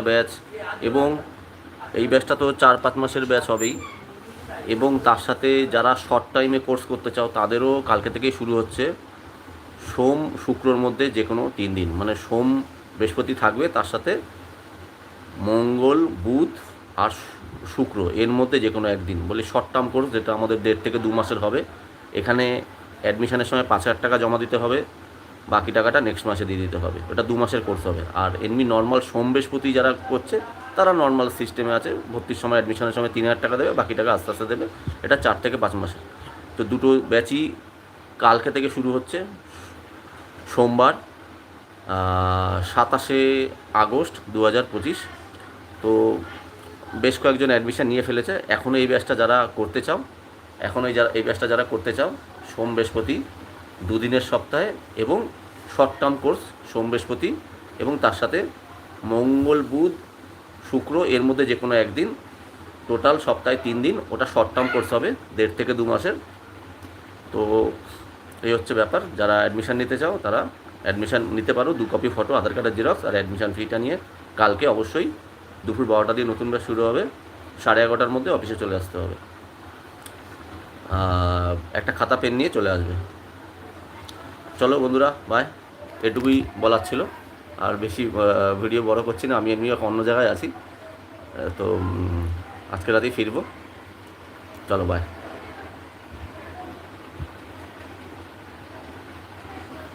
Batch এবং এই ব্যাচটা তো চার পাঁচ মাসের ব্যাচ হবেই। এবং তার সাথে যারা শর্ট টাইমে কোর্স করতে চাও, তাদেরও কালকে থেকেই শুরু হচ্ছে। সোম, শুক্রর মধ্যে যে কোনো তিন দিন। মানে সোম, বৃহস্পতি থাকবে, তার সাথে মঙ্গল, বুধ আর শুক্র। এর মধ্যে যে কোনো একদিন। বলি শর্ট টার্ম কোর্স যেটা আমাদের দেড় থেকে দু মাসের হবে। এখানে অ্যাডমিশনের সময় পাঁচ হাজার টাকা জমা দিতে হবে। বাকি টাকাটা নেক্সট মাসে দিয়ে দিতে হবে। এটা দু মাসের কোর্স হবে। আর এমনি নর্মাল সোম বৃহস্পতি যারা করছে, তারা নর্মাল সিস্টেমে আছে। ভর্তির সময় অ্যাডমিশনের সময় তিন হাজার টাকা দেবে, বাকি টাকা আস্তে আস্তে দেবে। এটা চার থেকে পাঁচ মাসের। তো দুটো ব্যাচই কালকে থেকে শুরু হচ্ছে। সোমবার সাতাশে আগস্ট দু হাজার পঁচিশ। তো বেশ কয়েকজন অ্যাডমিশন নিয়ে ফেলেছে। এখনও এই ব্যাচটা যারা করতে চাও, এখন এই যারা এই ব্যাচটা যারা করতে চাও, সোম বৃহস্পতি দুদিনের সপ্তাহে এবং শর্ট টার্ম কোর্স সোম বৃহস্পতি এবং তার সাথে মঙ্গল, বুধ, শুক্র এর মধ্যে যে কোনো একদিন। টোটাল সপ্তাহে তিন দিন, ওটা শর্ট টার্ম কোর্স হবে, দেড় থেকে দু মাসের। তো এই হচ্ছে ব্যাপার। যারা অ্যাডমিশন নিতে চাও, তারা অ্যাডমিশন নিতে পারো। দু কপি ফটো আধার কার্ডের জেরক্স আর অ্যাডমিশন ফিটা নিয়ে কালকে অবশ্যই দুপুর বারোটা দিয়ে নতুন ব্যাচ শুরু হবে। সাড়ে এগারোটার মধ্যে অফিসে চলে আসতে হবে। একটা খাতা পেন নিয়ে চলে আসবে। চলো বন্ধুরা বাই এটুকুই বলার ছিল। আর বেশি ভিডিও বড় করছি না, আমি এমনি অন্য জায়গায় আছি। তো আজকে রাতেই ফিরবো। চলো বাই